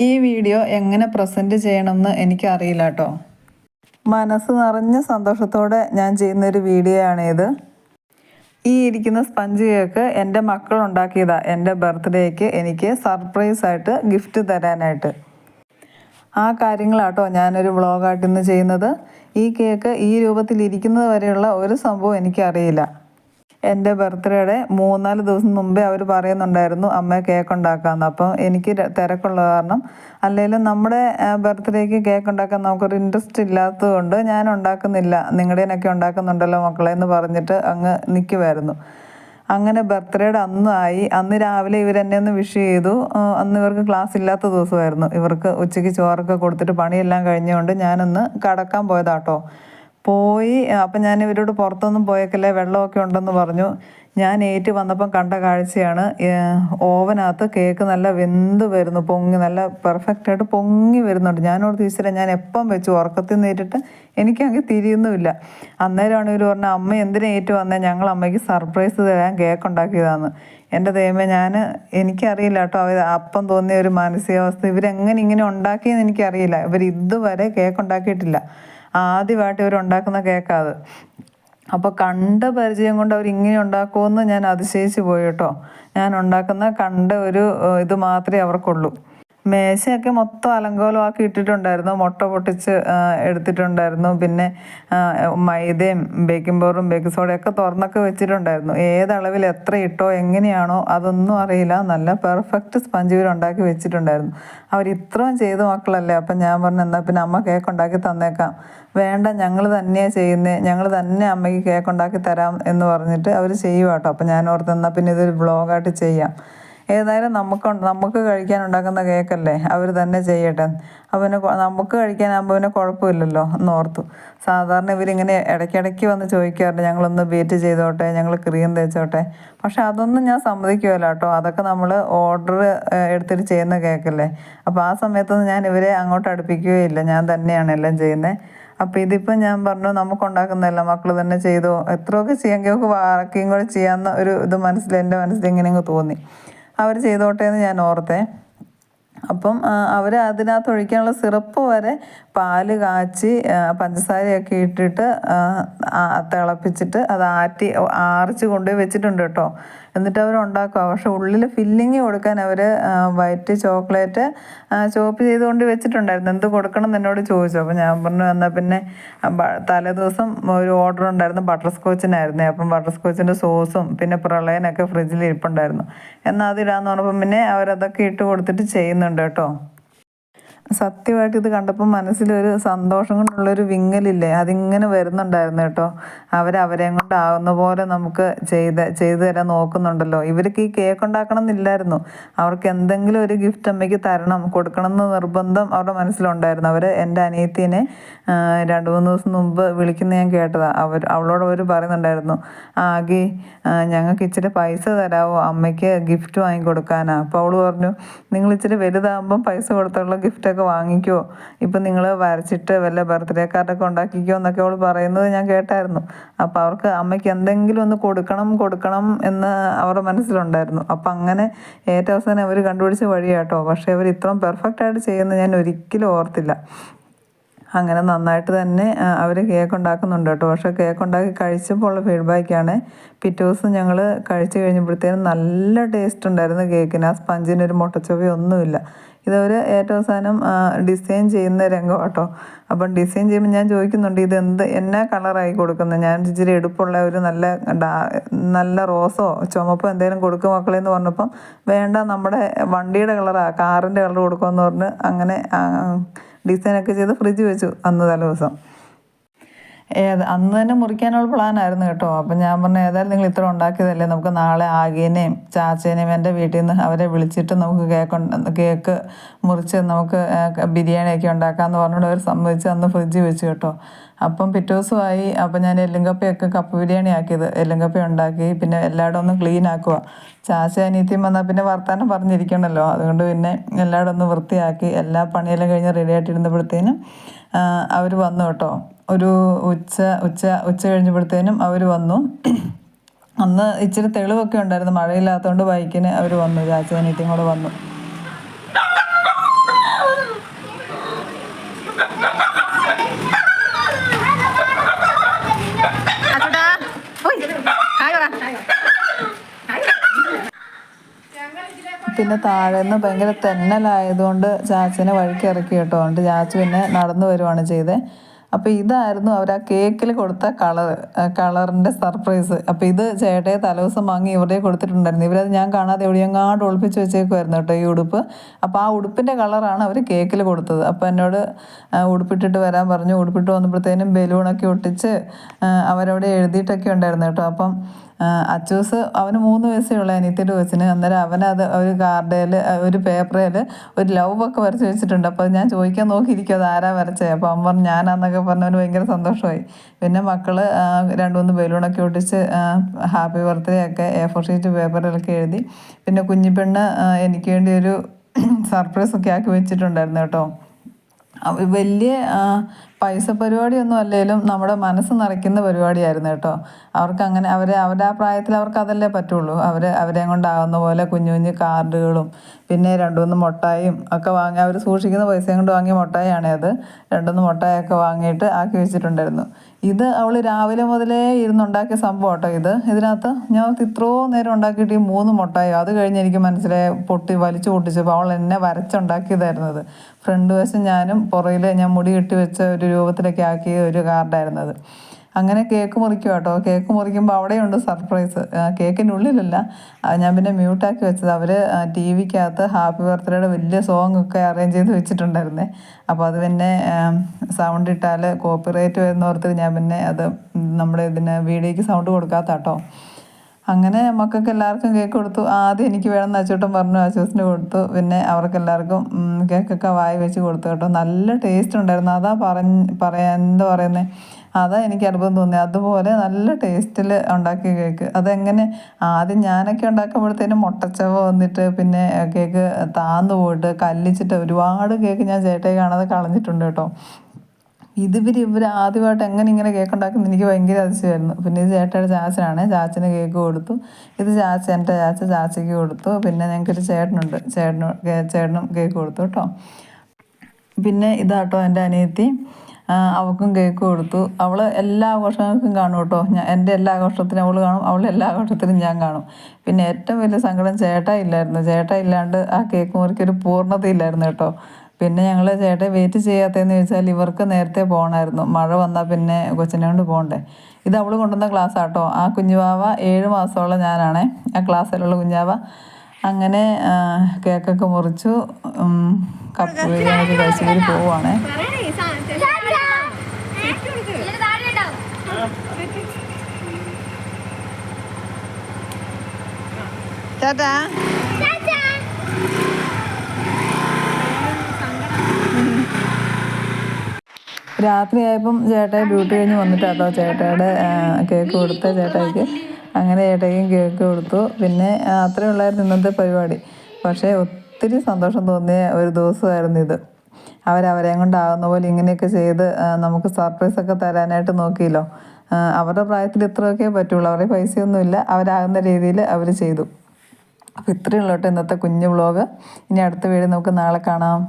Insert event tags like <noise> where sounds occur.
ഈ വീഡിയോ എങ്ങനെ പ്രസന്റ് ചെയ്യണമെന്ന് എനിക്കറിയില്ല കേട്ടോ മനസ്സ് നിറഞ്ഞ സന്തോഷത്തോടെ ഞാൻ ചെയ്യുന്നൊരു വീഡിയോ ആണിത് ഈ ഇരിക്കുന്ന സ്പഞ്ച് കേക്ക് എന്റെ മക്കൾ ഉണ്ടാക്കിയതാണ് എന്റെ ബർത്ത്ഡേക്ക് എനിക്ക് സർപ്രൈസ് ആയിട്ട് ഗിഫ്റ്റ് തരാനായിട്ട്. ആ കാര്യങ്ങളാട്ടോ ഞാനൊരു വ്ളോഗായിട്ട് ഇന്ന് ചെയ്യുന്നത്. ഈ കേക്ക് ഈ രൂപത്തിൽ ഇരിക്കുന്നത് വരെയുള്ള ഒരു സംഭവം എനിക്കറിയില്ല. എന്റെ ബർത്ത്ഡേയുടെ മൂന്നാൽ ദിവസം മുമ്പേ അവർ പറയുന്നുണ്ടായിരുന്നു അമ്മ കേക്ക് ഉണ്ടാക്കാമെന്ന് അപ്പം എനിക്ക് തിരക്കുള്ള കാരണം അല്ലെങ്കിലും നമ്മുടെ ബർത്ത്ഡേക്ക് കേക്ക് ഉണ്ടാക്കാൻ നമുക്കൊരു ഇൻട്രസ്റ്റ് ഇല്ലാത്തത് കൊണ്ട് ഞാൻ ഉണ്ടാക്കുന്നില്ല. നിങ്ങളുടെനൊക്കെ ഉണ്ടാക്കുന്നുണ്ടല്ലോ മക്കളെ എന്ന് പറഞ്ഞിട്ട് അങ്ങ് നിൽക്കുമായിരുന്നു അങ്ങനെ ബർത്ത്ഡേയുടെ അന്നായി അന്ന് രാവിലെ ഇവരെന്നെ ഒന്ന് വിഷ് ചെയ്തു. അന്ന് ഇവർക്ക് ക്ലാസ് ഇല്ലാത്ത ദിവസമായിരുന്നു. ഇവർക്ക് ഉച്ചയ്ക്ക് ചോറൊക്കെ കൊടുത്തിട്ട് പണിയെല്ലാം കഴിഞ്ഞുകൊണ്ട് ഞാനൊന്ന് കടക്കാൻ പോയതാട്ടോ. പോയി. അപ്പം ഞാൻ ഇവരോട് പുറത്തൊന്നും പോയേക്കല്ലേ വെള്ളമൊക്കെ ഉണ്ടെന്ന് പറഞ്ഞു. ഞാൻ ഏറ്റ് വന്നപ്പം കണ്ട കാഴ്ചയാണ് ഓവനകത്ത് കേക്ക് നല്ല വെന്ത് വരുന്നു പൊങ്ങി നല്ല പെർഫെക്റ്റ് ആയിട്ട് പൊങ്ങി വരുന്നുണ്ട്. ഞാനോട് ടീച്ചറെ ഞാൻ എപ്പം വെച്ചു? ഉറക്കത്തിൽ നേരിട്ട് എനിക്കങ്ങ് തിരിയുന്നുമില്ല. അന്നേരമാണ് ഇവർ പറഞ്ഞ അമ്മ എന്തിനാ ഏറ്റു വന്നേ? ഞങ്ങൾ അമ്മയ്ക്ക് സർപ്രൈസ് തരാൻ കേക്ക് ഉണ്ടാക്കിയതാണ് എന്റെ ദൈവമേ ഞാൻ എനിക്കറിയില്ല കേട്ടോ അവർ അപ്പം തോന്നിയ ഒരു മാനസികാവസ്ഥ. ഇവരെങ്ങനെ ഇങ്ങനെ ഉണ്ടാക്കിയെന്ന് എനിക്കറിയില്ല. ഇവർ ഇതുവരെ കേക്ക് ഉണ്ടാക്കിയിട്ടില്ല. ആദ്യമായിട്ട് ഇവർ ഉണ്ടാക്കുന്ന കേക്കാണ് അത്. അപ്പോൾ കണ്ട പരിചയം കൊണ്ട് അവർ ഇങ്ങനെ ഉണ്ടാക്കുമെന്ന് ഞാൻ അതിശയിച്ച് പോയി കേട്ടോ. ഞാൻ ഉണ്ടാക്കുന്ന കണ്ട ഒരു ഇത് മാത്രമേ അവർക്കുള്ളൂ. മേശയൊക്കെ മൊത്തം അലങ്കോലമാക്കി ഇട്ടിട്ടുണ്ടായിരുന്നു. മുട്ട പൊട്ടിച്ച് എടുത്തിട്ടുണ്ടായിരുന്നു. പിന്നെ മൈദയും ബേക്കിംഗ് പൗഡറും ബേക്കിംഗ് സോഡയൊക്കെ തുറന്നൊക്കെ വെച്ചിട്ടുണ്ടായിരുന്നു. ഏതളവിൽ എത്ര ഇട്ടോ എങ്ങനെയാണോ അതൊന്നും അറിയില്ല. നല്ല പെർഫെക്റ്റ് സ്പഞ്ച് ഇവർ ഉണ്ടാക്കി വെച്ചിട്ടുണ്ടായിരുന്നു. അവർ ഇത്രയും ചെയ്ത മക്കളല്ലേ? അപ്പം ഞാൻ പറഞ്ഞു എന്നാൽ പിന്നെ അമ്മ കേക്ക് ഉണ്ടാക്കി തന്നേക്കാം. വേണ്ട ഞങ്ങൾ തന്നെയാണ് ചെയ്യുന്നത് ഞങ്ങൾ തന്നെ അമ്മയ്ക്ക് കേക്ക് ഉണ്ടാക്കി തരാം എന്ന് പറഞ്ഞിട്ട് അവർ ചെയ്യുക കേട്ടോ അപ്പം ഞാൻ ഓർത്ത് എന്നാൽ പിന്നെ ഇതൊരു ബ്ലോഗായിട്ട് ചെയ്യാം. ഏതായാലും നമുക്ക് നമുക്ക് കഴിക്കാൻ ഉണ്ടാക്കുന്ന കേക്കല്ലേ? അവർ തന്നെ ചെയ്യട്ടെ. അവന് നമുക്ക് കഴിക്കാനാകുമ്പോൾ പിന്നെ കുഴപ്പമില്ലല്ലോ എന്ന് ഓർത്തു. സാധാരണ ഇവരിങ്ങനെ ഇടയ്ക്കിടയ്ക്ക് വന്ന് ചോദിക്കാറുണ്ട് ഞങ്ങളൊന്ന് ബീറ്റ് ചെയ്തോട്ടെ ഞങ്ങൾ ക്രീം തേച്ചോട്ടെ. പക്ഷെ അതൊന്നും ഞാൻ സമ്മതിക്കുമല്ലോ കേട്ടോ. അതൊക്കെ നമ്മൾ ഓർഡർ എടുത്തിട്ട് ചെയ്യുന്ന കേക്കല്ലേ. അപ്പോൾ ആ സമയത്തൊന്നും ഞാൻ ഇവരെ അങ്ങോട്ട് അടുപ്പിക്കുകയില്ല ഞാൻ തന്നെയാണ് എല്ലാം ചെയ്യുന്നത് അപ്പോൾ ഇതിപ്പോൾ ഞാൻ പറഞ്ഞു നമുക്ക് ഉണ്ടാക്കുന്നതല്ല മക്കൾ തന്നെ ചെയ്തോ. എത്രയൊക്കെ ചെയ്യാമെങ്കിൽ ബാക്കിയും കൂടെ ചെയ്യാമെന്ന ഒരു ഇത് മനസ്സിൽ എന്റെ മനസ്സിൽ ഇങ്ങനെ അങ്ങ് തോന്നി. അവർ ചെയ്തോട്ടെ എന്ന് ഞാൻ ഓർത്തേ. അപ്പം അവർ അതിനകത്ത് ഒഴിക്കാനുള്ള സിറപ്പ് വരെ പാൽ കാച്ചി പഞ്ചസാരയൊക്കെ ഇട്ടിട്ട് തിളപ്പിച്ചിട്ട് അത് ആറ്റി ആറിച്ച് കൊണ്ടുപോയി വെച്ചിട്ടുണ്ട് കേട്ടോ. എന്നിട്ട് അവർ ഉണ്ടാക്കുക പക്ഷെ ഉള്ളിൽ ഫില്ലിങ് കൊടുക്കാൻ അവർ വൈറ്റ് ചോക്ലേറ്റ് ചോപ്പ് ചെയ്തുകൊണ്ട് വെച്ചിട്ടുണ്ടായിരുന്നു. എന്ത് കൊടുക്കണം എന്ന് എന്നോട് ചോദിച്ചു. അപ്പോൾ ഞാൻ പറഞ്ഞു എന്നാൽ പിന്നെ തലേ ദിവസം ഒരു ഓർഡർ ഉണ്ടായിരുന്നു ബട്ടർ സ്കോച്ചിനായിരുന്നു അപ്പം ബട്ടർ സ്കോച്ചിന്റെ സോസും പിന്നെ പ്രളയനൊക്കെ ഫ്രിഡ്ജിൽ ഇരിപ്പുണ്ടായിരുന്നു. എന്നാൽ അതിടാന്ന് പറഞ്ഞപ്പം പിന്നെ അവരതൊക്കെ ഇട്ട് കൊടുത്തിട്ട് ചെയ്യുന്നുണ്ട് കേട്ടോ. സത്യമായിട്ട് ഇത് കണ്ടപ്പോൾ മനസ്സിലൊരു സന്തോഷം കൊണ്ടുള്ള ഒരു വിങ്ങലില്ലേ? അതിങ്ങനെ വരുന്നുണ്ടായിരുന്നു കേട്ടോ. അവരവരെയും കൊണ്ടാവുന്ന പോലെ നമുക്ക് ചെയ്ത് ചെയ്തു തരാൻ നോക്കുന്നുണ്ടല്ലോ. ഇവർക്ക് ഈ കേക്ക് ഉണ്ടാക്കണം എന്നില്ലായിരുന്നു. അവർക്ക് എന്തെങ്കിലും ഒരു ഗിഫ്റ്റ് അമ്മയ്ക്ക് തരണം കൊടുക്കണം എന്ന് നിർബന്ധം അവരുടെ മനസ്സിലുണ്ടായിരുന്നു. അവർ എന്റെ അനിയത്തിനെ രണ്ട് മൂന്ന് ദിവസം മുമ്പ് വിളിക്കുന്ന ഞാൻ കേട്ടതാണ് അവർ അവളോട് അവർ പറയുന്നുണ്ടായിരുന്നു ആകെ ഞങ്ങൾക്ക് ഇച്ചിരി പൈസ തരാമോ അമ്മയ്ക്ക് ഗിഫ്റ്റ് വാങ്ങി കൊടുക്കാനാണ് അപ്പോൾ അവൾ പറഞ്ഞു നിങ്ങൾ ഇച്ചിരി വലുതാകുമ്പം പൈസ കൊടുത്തുള്ള ഗിഫ്റ്റൊക്കെ വാങ്ങിക്കുമോ ഇപ്പം നിങ്ങൾ വരച്ചിട്ട് വല്ല ബർത്ത്ഡേ കാർഡൊക്കെ ഉണ്ടാക്കിക്കോ എന്നൊക്കെ അവൾ പറയുന്നത് ഞാൻ കേട്ടായിരുന്നു. അപ്പോൾ അവർക്ക് അമ്മയ്ക്ക് എന്തെങ്കിലും ഒന്ന് കൊടുക്കണം കൊടുക്കണം എന്ന് അവരുടെ മനസ്സിലുണ്ടായിരുന്നു. അപ്പം അങ്ങനെ ഏറ്റവും അവസാനം അവർ കണ്ടുപിടിച്ച വഴിയാട്ടോ. പക്ഷേ അവർ ഇത്രയും പെർഫെക്റ്റ് ആയിട്ട് ചെയ്യുന്നത് ഞാൻ ഒരിക്കലും ഓർത്തില്ല. അങ്ങനെ നന്നായിട്ട് തന്നെ അവർ കേക്ക് ഉണ്ടാക്കുന്നുണ്ട് കേട്ടോ. പക്ഷേ കേക്ക് ഉണ്ടാക്കി കഴിച്ചപ്പോൾ ഉള്ള ഫീഡ്ബാക്കാണ് പിറ്റേ ദിവസം ഞങ്ങൾ കഴിച്ച് കഴിഞ്ഞപ്പോഴത്തേനും നല്ല ടേസ്റ്റ് ഉണ്ടായിരുന്നു കേക്കിന് ആ സ്പഞ്ചിന് ഒരു മുട്ടച്ചൊവ്വ ഇതൊരു ഏറ്റവും അവസാനം ഡിസൈൻ ചെയ്യുന്ന രംഗം കേട്ടോ അപ്പം ഡിസൈൻ ചെയ്യുമ്പോൾ ഞാൻ ചോദിക്കുന്നുണ്ട് ഇത് എന്ത് എന്നാ കളറായി കൊടുക്കുന്നത് ഞാൻ ഇച്ചിരി എടുപ്പുള്ള ഒരു നല്ല നല്ല റോസോ ചുമപ്പോ എന്തെങ്കിലും കൊടുക്കും മക്കളെ എന്ന് പറഞ്ഞപ്പം വേണ്ട നമ്മുടെ വണ്ടിയുടെ കളറാണ് കാറിന്റെ കളർ കൊടുക്കുമെന്ന് പറഞ്ഞ് അങ്ങനെ ഡിസൈനൊക്കെ ചെയ്ത് ഫ്രിഡ്ജ് വെച്ചു അന്ന് തലേ ദിവസം ഏത് അന്ന് തന്നെ മുറിക്കാനുള്ള പ്ലാനായിരുന്നു കേട്ടോ. അപ്പം ഞാൻ പറഞ്ഞു ഏതായാലും നിങ്ങൾ ഇത്ര ഉണ്ടാക്കിയതല്ലേ നമുക്ക് നാളെ ആകേനെയും ചാച്ചേനെയും എന്റെ വീട്ടിൽ നിന്ന് അവരെ വിളിച്ചിട്ട് നമുക്ക് കേക്ക് കേക്ക് മുറിച്ച് നമുക്ക് ബിരിയാണിയൊക്കെ ഉണ്ടാക്കാമെന്ന് പറഞ്ഞിട്ട് അവർ സമ്മതിച്ച് അന്ന് ഫ്രിഡ്ജ് വെച്ച് കേട്ടോ. അപ്പം പിറ്റേ ദിവസമായി അപ്പം ഞാൻ എല്ലുങ്കപ്പയൊക്കെ കപ്പ് ബിരിയാണി ആക്കിയത്. എല്ലുങ്കപ്പ ഉണ്ടാക്കി പിന്നെ എല്ലായിടും ഒന്ന് ക്ലീൻ ആക്കുക. ചാച്ച അനീത്തിയും വന്നാൽ പിന്നെ വർത്താനം പറഞ്ഞിരിക്കണമല്ലോ അതുകൊണ്ട് പിന്നെ എല്ലായിടും ഒന്ന് വൃത്തിയാക്കി എല്ലാ പണിയെല്ലാം കഴിഞ്ഞ് റെഡി ആയിട്ടിരുന്നപ്പോഴത്തേനും അവർ വന്നു കേട്ടോ. ഒരു ഉച്ച ഉച്ച ഉച്ച കഴിഞ്ഞപ്പോഴത്തേനും അവർ വന്നു. അന്ന് ഇച്ചിരി തെളിവൊക്കെ ഉണ്ടായിരുന്നു. മഴയില്ലാത്തതുകൊണ്ട് ബൈക്കിന് അവർ വന്നു. രാജധാനിയത്തും കൂടെ വന്നു. പിന്നെ താഴെ നിന്ന് ഭയങ്കര തെന്നലായതുകൊണ്ട് ചാച്ചനെ വഴിക്ക് ഇറക്കി കേട്ടോ. അതുകൊണ്ട് ചാച്ചു പിന്നെ നടന്നു വരുവാണ് ചെയ്തത് അപ്പോൾ ഇതായിരുന്നു അവർ ആ കേക്കിൽ കൊടുത്ത കളർ കളറിന്റെ സർപ്രൈസ്. അപ്പോൾ ഇത് ചേട്ടയെ തലേദിവസം വാങ്ങി ഇവരുടെ കൊടുത്തിട്ടുണ്ടായിരുന്നു. ഇവരത് ഞാൻ കാണാതെ എവിടെയെങ്ങാണ്ട് ഒളിപ്പിച്ച് വെച്ചേക്കുമായിരുന്നു കേട്ടോ ഈ ഉടുപ്പ്. അപ്പോൾ ആ ഉടുപ്പിന്റെ കളറാണ് അവർ കേക്കിൽ കൊടുത്തത്. അപ്പോൾ എന്നോട് ഉടുപ്പിട്ടിട്ട് വരാൻ പറഞ്ഞു. ഉടുപ്പിട്ട് വന്നപ്പോഴത്തേനും ബലൂണൊക്കെ ഒട്ടിച്ച് അവരവിടെ എഴുതിയിട്ടൊക്കെ ഉണ്ടായിരുന്നു കേട്ടോ. അപ്പം അച്ചൂസ് അവന് മൂന്ന് വയസ്സേ ഉള്ളൂ അനിയത്തിന്റെ കൊച്ചിന്. അന്നേരം അവനത് ഒരു കാർഡേൽ ഒരു പേപ്പറിൽ ഒരു ലവ് ഒക്കെ വരച്ച് വെച്ചിട്ടുണ്ട്. അപ്പോൾ ഞാൻ ചോദിക്കാൻ നോക്കിയിരിക്കും അത് ആരാ വരച്ചേ? അപ്പോൾ അമ്മ ഞാനാന്നൊക്കെ പറഞ്ഞവന് ഭയങ്കര സന്തോഷമായി. പിന്നെ മക്കൾ രണ്ട് മൂന്ന് ബലൂണൊക്കെ ഒട്ടിച്ച് ഹാപ്പി ബർത്ത്ഡേ ഒക്കെ എ ഫോർ ഷീറ്റ് പേപ്പറിലൊക്കെ എഴുതി. പിന്നെ കുഞ്ഞു പെണ്ണ് എനിക്ക് വേണ്ടി ഒരു <clears throat> സർപ്രൈസ് ഒക്കെ ആക്കി വെച്ചിട്ടുണ്ടായിരുന്നു കേട്ടോ. വലിയ പൈസ പരിപാടിയൊന്നും അല്ലെങ്കിലും നമ്മുടെ മനസ്സ് നിറയ്ക്കുന്ന പരിപാടിയായിരുന്നു കേട്ടോ. അവർക്ക് അങ്ങനെ അവരെ അവരുടെ ആ പ്രായത്തിൽ അവർക്ക് അതല്ലേ പറ്റുള്ളൂ. അവർ അവരെ കൊണ്ടാകുന്ന പോലെ കുഞ്ഞു കുഞ്ഞു കാർഡുകളും പിന്നെ രണ്ടു മൂന്ന് മുട്ടായും ഒക്കെ വാങ്ങി അവർ സൂക്ഷിക്കുന്ന പൈസയും കൊണ്ട് വാങ്ങിയ മുട്ടായാണ് അത്. രണ്ടുമൂന്ന് മുട്ടായൊക്കെ വാങ്ങിയിട്ട് ആക്കി വെച്ചിട്ടുണ്ടായിരുന്നു. ഇത് അവൾ രാവിലെ മുതലേ ഇരുന്നുണ്ടാക്കിയ സംഭവം കേട്ടോ ഇത്. ഇതിനകത്ത് ഞാൻ ഇത്രയോ നേരം ഉണ്ടാക്കിയിട്ട് ഈ മൂന്ന് മുട്ടായി? അത് കഴിഞ്ഞ് എനിക്ക് മനസ്സിലായി പൊട്ടി വലിച്ചു പൊട്ടിച്ചപ്പോൾ അവൾ എന്നെ വരച്ചുണ്ടാക്കിയതായിരുന്നത് ഫ്രണ്ട് വശം ഞാനും പുറയിൽ ഞാൻ മുടി കെട്ടി വെച്ച ഒരു രൂപത്തിലൊക്കെ ആക്കിയ ഒരു കാർഡായിരുന്നത് അങ്ങനെ കേക്ക് മുറിക്കും കേട്ടോ കേക്ക് മുറിക്കുമ്പോൾ അവിടെയുണ്ട് സർപ്രൈസ്. കേക്കിന്റെ ഉള്ളിലല്ല ഞാൻ പിന്നെ മ്യൂട്ടാക്കി വെച്ചത്. അവർ ടി വിക്കകത്ത് ഹാപ്പി ബർത്ത്ഡേയുടെ വലിയ സോങ് ഒക്കെ അറേഞ്ച് ചെയ്ത് വെച്ചിട്ടുണ്ടായിരുന്നേ. അപ്പോൾ അത് പിന്നെ സൗണ്ട് ഇട്ടാൽ കോപ്പിറൈറ്റ് വരുന്നോർത്ത് ഞാൻ പിന്നെ അത് നമ്മുടെ ഇതിന് വീഡിയോയ്ക്ക് സൗണ്ട് കൊടുക്കാത്ത കേട്ടോ അങ്ങനെ മക്കൾക്ക് എല്ലാവർക്കും കേക്ക് കൊടുത്തു. ആദ്യം എനിക്ക് വേണമെന്ന് അച്ചൂട്ടൻ പറഞ്ഞു. അച്ചൂസിന് കൊടുത്തു. പിന്നെ അവർക്ക് എല്ലാവർക്കും ഉം, കേക്കൊക്കെ വായി വെച്ച് കൊടുത്തു കേട്ടോ. നല്ല ടേസ്റ്റ് ഉണ്ടായിരുന്നു. അതാ പറഞ്ഞ് പറയാൻ എന്താ പറയുന്നത് അതാ എനിക്ക് അത്ഭുതം തോന്നി. അതുപോലെ നല്ല ടേസ്റ്റിൽ ഉണ്ടാക്കിയ കേക്ക് അതെങ്ങനെ? ആദ്യം ഞാനൊക്കെ ഉണ്ടാക്കുമ്പോഴത്തേനും മുട്ടച്ചവ വന്നിട്ട് പിന്നെ കേക്ക് താന്നു പോയിട്ട് കല്ലിച്ചിട്ട് ഒരുപാട് കേക്ക് ഞാൻ ചേട്ടയെ കാണാതെ കളഞ്ഞിട്ടുണ്ട് കേട്ടോ. ഇതിവർ ഇവർ ആദ്യമായിട്ട് എങ്ങനെ ഇങ്ങനെ കേക്ക് ഉണ്ടാക്കുന്നത് എനിക്ക് ഭയങ്കര അതിശയമായിരുന്നു. പിന്നെ ഇത് ചേട്ടയുടെ ചാച്ചനാണ്. ചാച്ചന് കേക്ക് കൊടുത്തു. ഇത് ചാച്ച എന്റെ ചാച്ച ചാച്ചയ്ക്ക് കൊടുത്തു. പിന്നെ ഞങ്ങൾക്കൊരു ചേട്ടനുണ്ട്. ചേട്ടന് ചേട്ടനും കേക്ക് കൊടുത്തു കേട്ടോ. പിന്നെ ഇതാട്ടോ എന്റെ അനിയത്തി. അവൾക്കും കേക്ക് കൊടുത്തു. അവൾ എല്ലാ ആഘോഷങ്ങൾക്കും കാണും കേട്ടോ. ഞാൻ എന്റെ എല്ലാ ആഘോഷത്തിനും അവൾ കാണും. അവൾ എല്ലാ ആഘോഷത്തിനും ഞാൻ കാണും. പിന്നെ ഏറ്റവും വലിയ സങ്കടം ചേട്ടാ ഇല്ലായിരുന്നു. ചേട്ടാ ഇല്ലാണ്ട് ആ കേക്ക് മുറിക്കൊരു പൂർണതയില്ലായിരുന്നു കേട്ടോ. പിന്നെ ഞങ്ങൾ ചേട്ടൻ വെയിറ്റ് ചെയ്യാത്തതെന്ന് ചോദിച്ചാൽ ഇവർക്ക് നേരത്തെ പോകണമായിരുന്നു. മഴ വന്നാൽ പിന്നെ കൊച്ചിനെ കൊണ്ട് പോകണ്ടേ. ഇത് അവൾ കൊണ്ടുവന്ന ക്ലാസ് ആട്ടോ. ആ കുഞ്ഞുവാവ ഏഴ് മാസമുള്ള ഞാനാണേ. ആ ക്ലാസ്സിലുള്ള കുഞ്ഞാവ അങ്ങനെ കേക്കൊക്കെ മുറിച്ചു. കപ്പ് ബിരിയാണിയൊക്കെ കഴിച്ച് പോവുകയാണേ ചേട്ടാ. രാത്രിയായപ്പം ചേട്ടായി ഡ്യൂട്ടി കഴിഞ്ഞ് വന്നിട്ടാട്ടോ ചേട്ടായുടെ കേക്ക് കൊടുത്ത ചേട്ടായിക്ക്. അങ്ങനെ ചേട്ടായിക്കും കേക്ക് കൊടുത്തു. പിന്നെ അത്രയും ഉള്ളായിരുന്നു ഇന്നത്തെ പരിപാടി. പക്ഷേ ഒത്തിരി സന്തോഷം തോന്നിയ ഒരു ദിവസമായിരുന്നു ഇത്. അവരവരെയും കൊണ്ടാകുന്ന പോലെ ഇങ്ങനെയൊക്കെ ചെയ്ത് നമുക്ക് സർപ്രൈസ് ഒക്കെ തരാനായിട്ട് നോക്കിയല്ലോ. അവരുടെ പ്രായത്തിൽ ഇത്രയൊക്കെ പറ്റുള്ളൂ. അവരുടെ പൈസയൊന്നുമില്ല. അവരാകുന്ന രീതിയിൽ അവർ ചെയ്തു. അപ്പോൾ ഇത്രയേ ഇന്നത്തെ കുഞ്ഞു വ്ളോഗ്. ഇനി അടുത്ത വീഡിയോ നമുക്ക് നാളെ കാണാം.